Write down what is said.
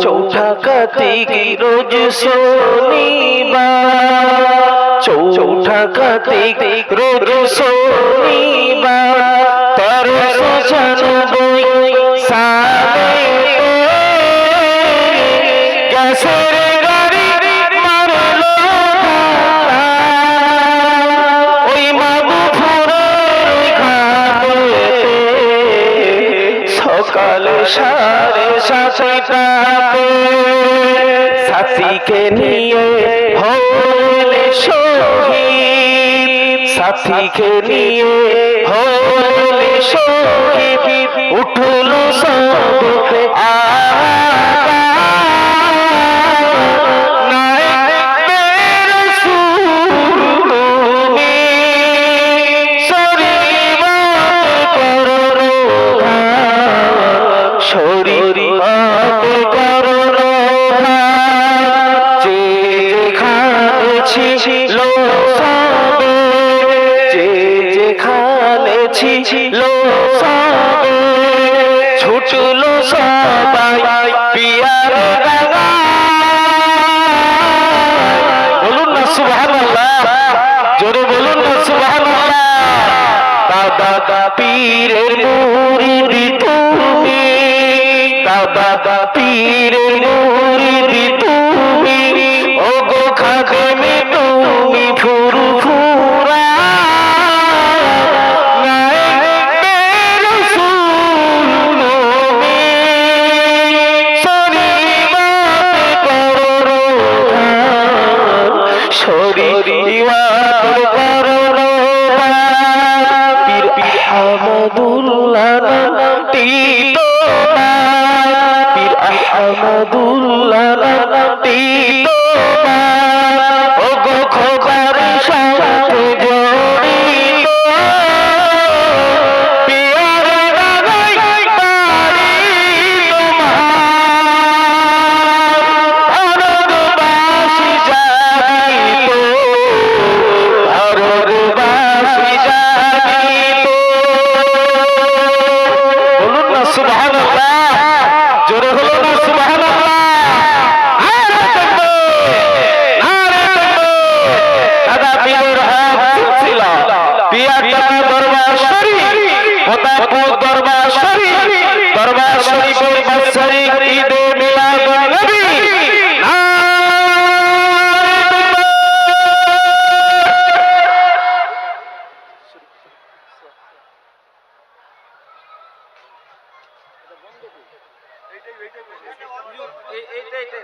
চৌঠা কাতিক রোজ শনিবার। চৌঠা কাতিক রোজ শনিবার। তার জানুবই বই গ্যাসের সকালে সাড়ে সাতটাতে সাথীকে নিয়ে হলে শহীদ। সাথীকে নিয়ে হলে শহীদ। উঠল সব ছিল সবে যে যেখানে ছিল সবে ছুটলো সবাই পিয়ার বলুন না সুবহানাল্লাহ, জোরে বলুন না সুবহানাল্লাহ। দাদা পীরের মুরিদি তুমি দাদা পীরের মুরিদি তুমি আহমদুল্লাহ পীর আহমদুল্লাহ টাকা দরবার শরীফ প্রতাপপুর দরবার শরীফ দরবার শরীফের বাৎসরিক ঈদে মিলাদুন নবী নারায়ে